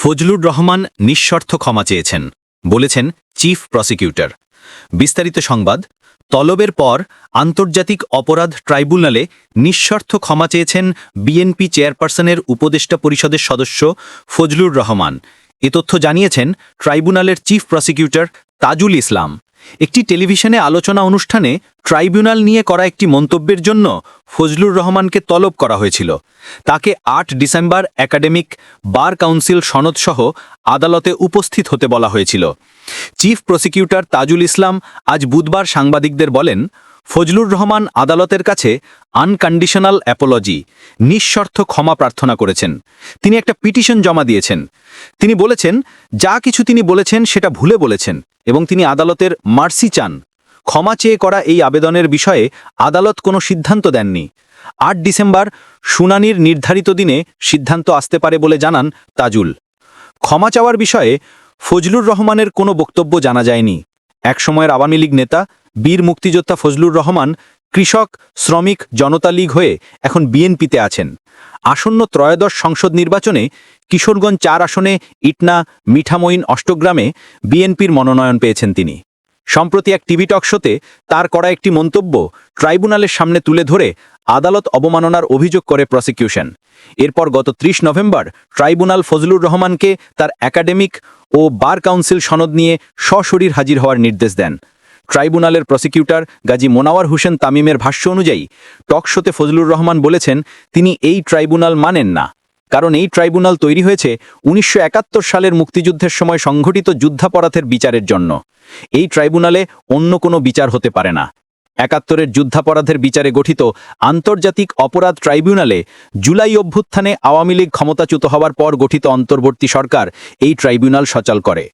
ফজলুর রহমান নিঃস্বর্থ ক্ষমা চেয়েছেন, বলেছেন চিফ প্রসিকিউটর। বিস্তারিত সংবাদ, তলবের পর আন্তর্জাতিক অপরাধ ট্রাইব্যুনালে নিঃস্বার্থ ক্ষমা চেয়েছেন বিএনপি চেয়ারপারসনের উপদেষ্টা পরিষদের সদস্য ফজলুর রহমান। এ তথ্য জানিয়েছেন ট্রাইব্যুনালের চিফ প্রসিকিউটর তাজুল ইসলাম। একটি টেলিভিশনে আলোচনা অনুষ্ঠানে ট্রাইব্যুনাল নিয়ে করা একটি মন্তব্যের জন্য ফজলুর রহমানকে তলব করা হয়েছিল। তাকে আট ডিসেম্বর একাডেমিক বার কাউন্সিল সনদসহ আদালতে উপস্থিত হতে বলা হয়েছিল। চিফ প্রসিকিউটর তাজুল ইসলাম আজ বুধবার সাংবাদিকদের বলেন ফজলুর রহমান আদালতের কাছে আনকন্ডিশনাল অ্যাপোলজি, নিঃশর্ত ক্ষমা প্রার্থনা করেছেন। তিনি একটা পিটিশন জমা দিয়েছেন। তিনি বলেছেন, যা কিছু তিনি বলেছেন সেটা ভুলে বলেছেন এবং তিনি আদালতের মার্সি চান। ক্ষমা চেয়ে করা এই আবেদনের বিষয়ে আদালত কোনো সিদ্ধান্ত দেননি। আট ডিসেম্বর, শুনানির নির্ধারিত দিনে সিদ্ধান্ত আসতে পারে বলে জানান তাজুল। ক্ষমা চাওয়ার বিষয়ে ফজলুর রহমানের কোনো বক্তব্য জানা যায়নি। একসময়ের আওয়ামী লীগ নেতা বীর মুক্তিযোদ্ধা ফজলুর রহমান কৃষক, শ্রমিক, জনতা লীগ হয়ে এখন বিএনপিতে আছেন। আসন্ন ত্রয়োদশ সংসদ নির্বাচনে কিশোরগঞ্জ চার আসনে ইটনা, মিঠামইন, অষ্টগ্রামে বিএনপির মনোনয়ন পেয়েছেন তিনি। সম্প্রতি এক টিভি টক শোতে তার করা একটি মন্তব্য ট্রাইব্যুনালের সামনে তুলে ধরে আদালত অবমাননার অভিযোগ করে প্রসিকিউশন। এরপর গত ত্রিশ নভেম্বর ট্রাইব্যুনাল ফজলুর রহমানকে তার একাডেমিক ও বার কাউন্সিল সনদ নিয়ে সশরীর হাজির হওয়ার নির্দেশ দেন। ট্রাইব্যুনালের প্রসিকিউটর গাজী মোনাওয়ার হোসেন তামিমের ভাষ্য অনুযায়ী, টক শোতে ফজলুর রহমান বলেছেন, তিনি এই ট্রাইব্যুনাল মানেন না। কারণ এই ট্রাইব্যুনাল তৈরি হয়েছে উনিশশো একাত্তর সালের মুক্তিযুদ্ধের সময় সংঘটিত যুদ্ধাপরাধের বিচারের জন্য। এই ট্রাইব্যুনালে অন্য কোনো বিচার হতে পারে না। একাত্তরের যুদ্ধাপরাধের বিচারে গঠিত আন্তর্জাতিক অপরাধ ট্রাইব্যুনালে জুলাই অভ্যুত্থানে আওয়ামী লীগ ক্ষমতাচ্যুত হওয়ার পর গঠিত অন্তর্বর্তী সরকার এই ট্রাইব্যুনাল সচল করে।